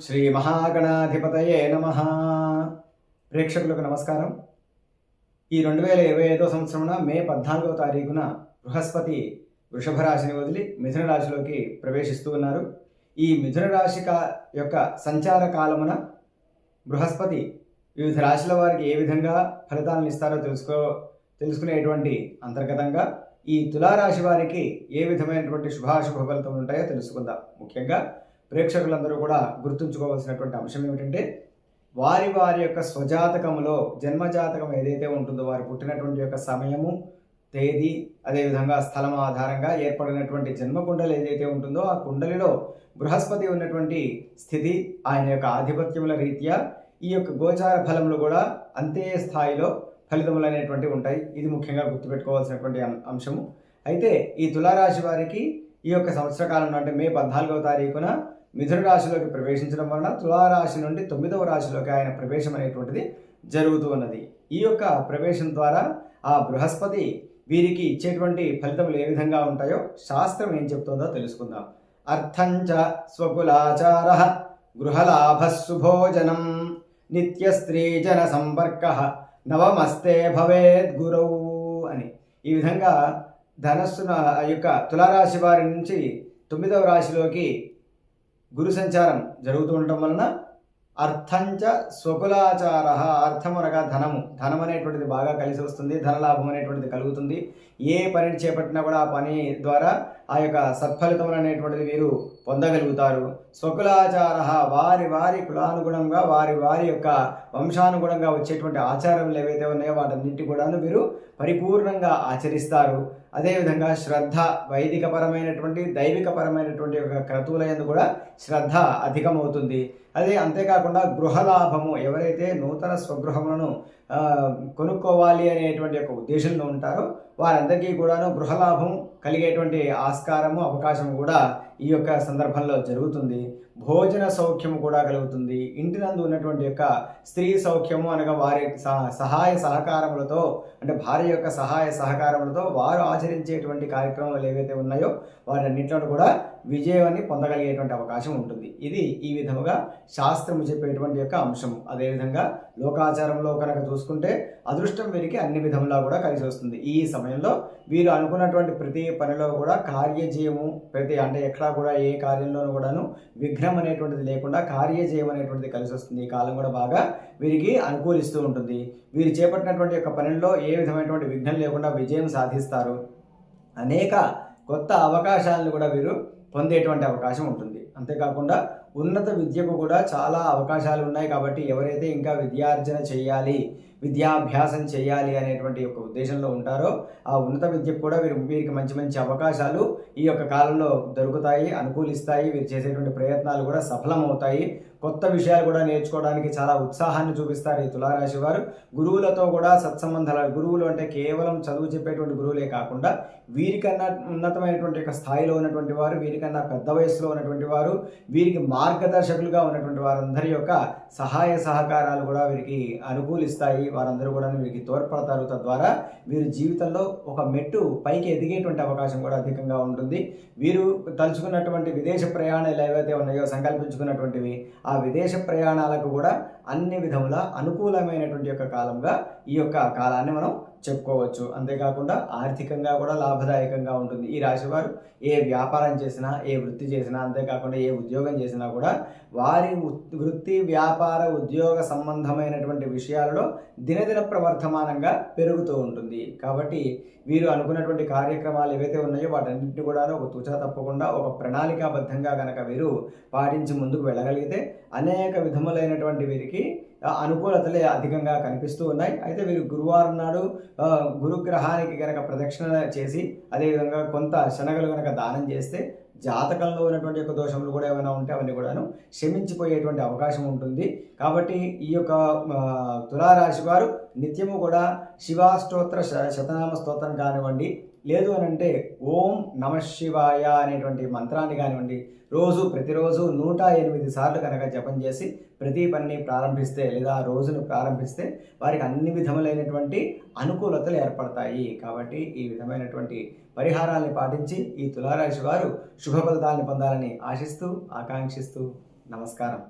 శ్రీ మహాగణాధిపతయే నమ. ప్రేక్షకులకు నమస్కారం. ఈ రెండు వేల ఇరవై ఐదో సంవత్సరంలో మే పద్నాలుగవ తారీఖున బృహస్పతి వృషభ రాశిని వదిలి మిథున రాశిలోకి ప్రవేశిస్తూ ఉన్నారు. ఈ మిథున రాశి యొక్క సంచార కాలమున బృహస్పతి వివిధ రాశుల వారికి ఏ విధంగా ఫలితాలను ఇస్తారో తెలుసుకో తెలుసుకునేటువంటి అంతర్గతంగా ఈ తులారాశి వారికి ఏ విధమైనటువంటి శుభాశుభ ఫలితం ఉంటాయో తెలుసుకుందాం. ముఖ్యంగా ప్రేక్షకులందరూ కూడా గుర్తుంచుకోవాల్సినటువంటి అంశం ఏమిటంటే వారి వారి యొక్క స్వజాతకంలో జన్మజాతకం ఏదైతే ఉంటుందో వారు పుట్టినటువంటి యొక్క సమయము తేదీ అదేవిధంగా స్థలం ఆధారంగా ఏర్పడినటువంటి జన్మకుండలు ఏదైతే ఉంటుందో ఆ కుండలిలో బృహస్పతి ఉన్నటువంటి స్థితి ఆయన యొక్క ఆధిపత్యముల రీత్యా ఈ యొక్క గోచార ఫలములు కూడా అంతే స్థాయిలో ఫలితములు అనేటువంటివి ఉంటాయి. ఇది ముఖ్యంగా గుర్తుపెట్టుకోవాల్సినటువంటి అంశము. అయితే ఈ తులారాశి వారికి ఈ యొక్క సంవత్సర కాలంలో అంటే మే పద్నాలుగవ తారీఖున మిథున రాశిలోకి ప్రవేశించడం వలన తులారాశి నుండి తొమ్మిదవ రాశిలోకి ఆయన ప్రవేశం అనేటువంటిది జరుగుతూ ఉన్నది. ఈ యొక్క ప్రవేశం ద్వారా ఆ బృహస్పతి వీరికి ఇచ్చేటువంటి ఫలితములు ఏ విధంగా ఉంటాయో శాస్త్రం ఏం చెప్తుందో తెలుసుకుందాం. అర్థంచ స్వకులాచార గృహలాభశుభోజనం నిత్య స్త్రీ జన సంపర్క నవమస్తే భవేద్ గురౌ అని. ఈ విధంగా ధనస్సున ఆ యొక్క తులారాశి వారి నుంచి తొమ్మిదవ రాశిలోకి గురు సంచారం జరుగుతూ ఉండటం వలన అర్థంచ స్వకులాచార అర్థం ధనము. ధనం అనేటువంటిది బాగా కలిసి వస్తుంది ధనలాభం అనేటువంటిది కలుగుతుంది. ఏ పనిని చేపట్టినా కూడా ఆ పని ద్వారా ఆ యొక్క సత్ఫలితములు అనేటువంటిది వీరు పొందగలుగుతారు. స్వకులాచార వారి వారి కులానుగుణంగా వారి వారి యొక్క వంశానుగుణంగా వచ్చేటువంటి ఆచారములు ఏవైతే ఉన్నాయో వాటన్నిటి కూడాను వీరు పరిపూర్ణంగా ఆచరిస్తారు. అదేవిధంగా శ్రద్ధ వైదికపరమైనటువంటి దైవికపరమైనటువంటి యొక్క క్రతువులందు కూడా శ్రద్ధ అధికమవుతుంది. అదే అంతేకాకుండా గృహలాభము ఎవరైతే నూతన స్వగృహములను ఆ, కొనుక్కోవాలి అనేటువంటి యొక్క ఉద్దేశంలో ఉంటారో. వారందరికీ కూడాను గృహలాభం కలిగేటువంటి ఆస్కారము అవకాశం కూడా ఈ యొక్క సందర్భంలో జరుగుతుంది. భోజన సౌఖ్యము కూడా కలుగుతుంది. ఇంటి నందు ఉన్నటువంటి యొక్క స్త్రీ సౌఖ్యము అనగా వారి సహ- సహాయ సహకారములతో అంటే భార్య యొక్క సహాయ సహకారములతో వారు ఆచరించేటువంటి కార్యక్రమాలు ఏవైతే ఉన్నాయో వాటన్నింటిలో కూడా విజయాన్ని పొందగలిగేటువంటి అవకాశం ఉంటుంది. ఇది ఈ విధముగా శాస్త్రము చెప్పేటువంటి యొక్క అంశము. అదేవిధంగా లోకాచారంలో కనుక చూసుకుంటే అదృష్టం వీరికి అన్ని విధములా కూడా కలిసి వస్తుంది. ఈ సమయంలో వీరు అనుకున్నటువంటి ప్రతి పనిలో కూడా కార్యజయము ప్రతి అంటే ఎక్కడా కూడా ఏ కార్యంలోనూ కూడాను విఘ్నం అనేటువంటిది లేకుండా కార్యజయం అనేటువంటిది కలిసి వస్తుంది. ఈ కాలం కూడా బాగా వీరికి అనుకూలిస్తూ ఉంటుంది. వీరు చేపట్టినటువంటి యొక్క పనుల్లో ఏ విధమైనటువంటి విఘ్నం లేకుండా విజయం సాధిస్తారు. అనేక కొత్త అవకాశాలను కూడా వీరు పొందేటువంటి అవకాశం ఉంటుంది. అంతేకాకుండా ఉన్నత విద్యకు కూడా చాలా అవకాశాలు ఉన్నాయి కాబట్టి ఎవరైతే ఇంకా విద్యార్జన చేయాలి విద్యాభ్యాసం చేయాలి అనేటువంటి యొక్క ఉద్దేశంలో ఉంటారో ఆ ఉన్నత విద్యకు కూడా వీరు వీరికి మంచి మంచి అవకాశాలు ఈ యొక్క కాలంలో దొరుకుతాయి అనుకూలిస్తాయి వీరు చేసేటువంటి ప్రయత్నాలు కూడా సఫలమవుతాయి. కొత్త విషయాలు కూడా నేర్చుకోవడానికి చాలా ఉత్సాహాన్ని చూపిస్తారు ఈ తులారాశి వారు. గురువులతో కూడా సత్సంబంధాలు గురువులు అంటే కేవలం చదువు చెప్పేటువంటి గురువులే కాకుండా వీరికన్నా ఉన్నతమైనటువంటి యొక్క స్థాయిలో ఉన్నటువంటి వారు వీరికన్నా పెద్ద వయసులో ఉన్నటువంటి వారు వీరికి మార్గదర్శకులుగా ఉన్నటువంటి వారందరి యొక్క సహాయ సహకారాలు కూడా వీరికి అనుకూలిస్తాయి. వారందరూ కూడా వీరికి తోడ్పడతారు. తద్వారా వీరి జీవితంలో ఒక మెట్టు పైకి ఎదిగేటువంటి అవకాశం కూడా అధికంగా ఉంటుంది. వీరు తలుచుకున్నటువంటి విదేశ ప్రయాణాలు ఏవైతే ఉన్నాయో సంకల్పించుకున్నటువంటివి ఆ ఆ విదేశ ప్రయాణాలకు కూడా అన్ని విధముల అనుకూలమైనటువంటి యొక్క కాలంగా ఈ యొక్క కాలాన్ని మనం చెప్పుకోవచ్చు. అంతేకాకుండా ఆర్థికంగా కూడా లాభదాయకంగా ఉంటుంది. ఈ రాశివారు ఏ వ్యాపారం చేసినా ఏ వృత్తి చేసినా అంతేకాకుండా ఏ ఉద్యోగం చేసినా కూడా వారి వృత్తి వ్యాపార ఉద్యోగ సంబంధమైనటువంటి విషయాలలో దినదిన ప్రవర్ధమానంగా పెరుగుతూ ఉంటుంది. కాబట్టి వీరు అనుకున్నటువంటి కార్యక్రమాలు ఏవైతే ఉన్నాయో వాటన్నింటినీ కూడా ఒక తుచా తప్పకుండా ఒక ప్రణాళికాబద్ధంగా కనుక వీరు పాటించి ముందుకు వెళ్ళగలిగితే అనేక విధములైనటువంటి వీరికి అనుకూలతలే అధికంగా కనిపిస్తూ ఉన్నాయి. అయితే వీరు గురువారం నాడు గురుగ్రహానికి గనక ప్రదక్షిణ చేసి అదేవిధంగా కొంత శనగలు గనక దానం చేస్తే జాతకంలో ఉన్నటువంటి యొక్క దోషములు కూడా ఏమైనా ఉంటే అవన్నీ కూడాను క్షమించిపోయేటువంటి అవకాశం ఉంటుంది. కాబట్టి ఈ యొక్క తులారాశి వారు నిత్యము కూడా శివాస్తోత్ర శ- శతనామ స్తోత్రం కానివ్వండి లేదు అని అంటే ఓం నమ శివాయ అనేటువంటి మంత్రాన్ని కానివ్వండి రోజు ప్రతిరోజు నూట ఎనిమిది సార్లు కనుక జపం చేసి ప్రతి పనిని ప్రారంభిస్తే లేదా ఆ రోజును ప్రారంభిస్తే వారికి అన్ని విధములైనటువంటి అనుకూలతలు ఏర్పడతాయి. కాబట్టి ఈ విధమైనటువంటి పరిహారాల్ని పాటించి ఈ తులారాశి వారు శుభ ఫలితాలను పొందాలని ఆశిస్తూ ఆకాంక్షిస్తూ నమస్కారం.